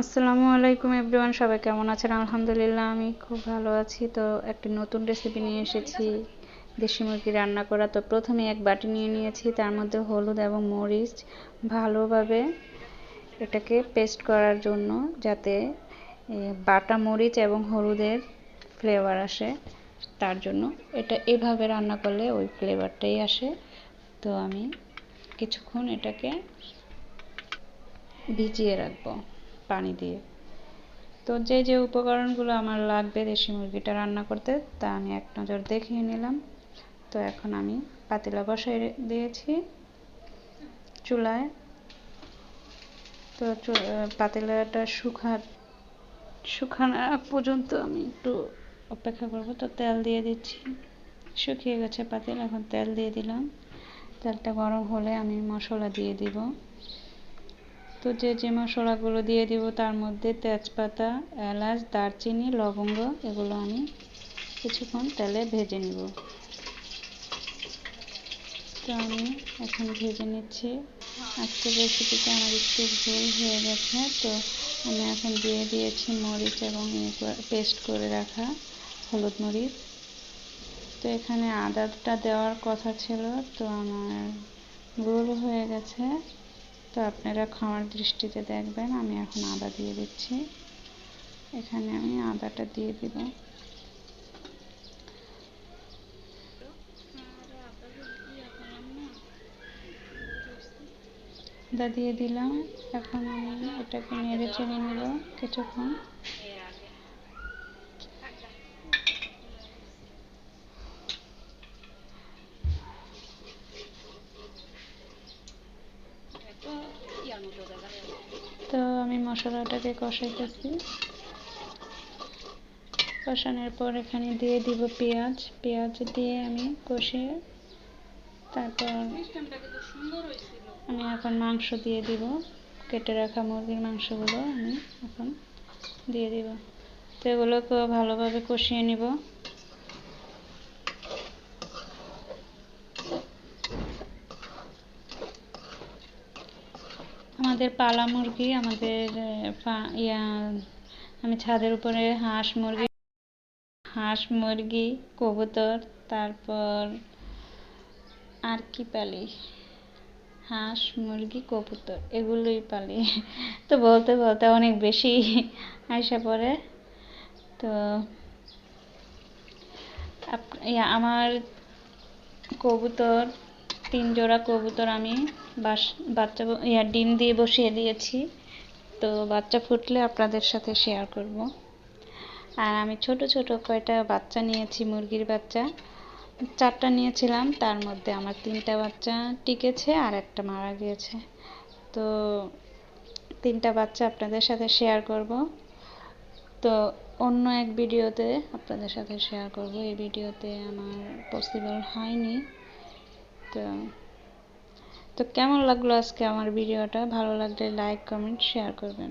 আসসালামু আলাইকুম এভরিওয়ান, সবাই কেমন আছেন? আলহামদুলিল্লাহ, আমি খুব ভালো আছি। তো একটি নতুন রেসিপি নিয়ে এসেছি, দেশি মুরগি রান্না করা। তো প্রথমে এক বাটি নিয়ে নিয়েছি, তার মধ্যে হলুদ এবং মরিচ ভালোভাবে এটাকে পেস্ট করার জন্য, যাতে বাটা মরিচ এবং হলুদের ফ্লেভার আসে, তার জন্য। এটা এভাবে রান্না করলে ওই ফ্লেভারটাই আসে। তো আমি কিছুক্ষণ এটাকে ভিজিয়ে রাখব। পানি দিয়ে। তো যে যে উপকরণগুলো আমার লাগবে দেশি মুরগিটা রান্না করতে, তা আমি এক নজর দেখিয়ে নিলাম। তো এখন আমি পাতিলা বসাই দিয়েছি চুলায়। তো পাতিলাটা শুকা শুকানো পর্যন্ত আমি একটু অপেক্ষা করব। তো তেল দিয়ে দিচ্ছি। শুকিয়ে গেছে পাতিল, এখন তেল দিয়ে দিলাম। তেলটা গরম হলে আমি মশলা দিয়ে দিব। তো যে যে মশলাগুলো দিয়ে দিব, তার মধ্যে তেজপাতা, এলাচ, দারচিনি, লবঙ্গ, এগুলো আমি কিছুক্ষণ তেলে ভেজে নিব। তো আমি এখন ভেজে নিচ্ছি। আজকের রেসিপিটা আমার একটু ভুল হয়ে গেছে, তো আমি এখন দিয়ে দিয়েছি মরিচ এবং পেস্ট করে রাখা হলুদ মরিচ। তো এখানে আদাটা দেওয়ার কথা ছিল, তো আমার ভুল হয়ে গেছে। তো আপনারা খাওয়ার দৃষ্টিতে দেখবেন, আমি এখন আদা দিয়ে দিচ্ছি। এখানে আমি আদাটা দিয়ে দিব। আদা দিয়ে দিলাম। এখন আমি এটাকে নেড়ে চেড়ে নেব কিছুক্ষণ। তো আমি মশলাটাকে কষাইতেছি। কষানোর পর এখানে দিয়ে দিব পেঁয়াজ। পেঁয়াজ দিয়ে আমি কষিয়ে তারপর আমি এখন মাংস দিয়ে দিব। কেটে রাখা মুরগির মাংসগুলো আমি এখন দিয়ে দিব। তো এগুলোকে ভালোভাবে কষিয়ে নিব। আমাদের পালা মুরগি, আমাদের ইয়া, আমি ছাদের উপরে হাঁস মুরগি হাঁস মুরগি, কবুতর, তারপর আর কি পালি? হাঁস মুরগি, কবুতর, এগুলোই পালি। তো বলতে বলতে অনেক বেশি আয়সা পড়ে। তো আমার কবুতর তিন জোড়া কবুতর আমি বাস, বাচ্চা ইয়া, ডিম দিয়ে বসিয়ে দিয়েছি। তো বাচ্চা ফুটলে আপনাদের সাথে শেয়ার করব। আর আমি ছোট ছোট কয়টা বাচ্চা নিয়েছি, মুরগির বাচ্চা। চারটা নিয়েছিলাম, তার মধ্যে আমার তিনটা বাচ্চা টিকেছে আর একটা মারা গিয়েছে। তো তিনটা বাচ্চা আপনাদের সাথে শেয়ার করব। তো অন্য এক ভিডিওতে আপনাদের সাথে শেয়ার করব। এই ভিডিওতে আমার পসিবল হয়নি। তো তো কেমন লাগল আজকে আমার ভিডিওটা? ভালো লাগলে লাইক কমেন্ট শেয়ার করবেন।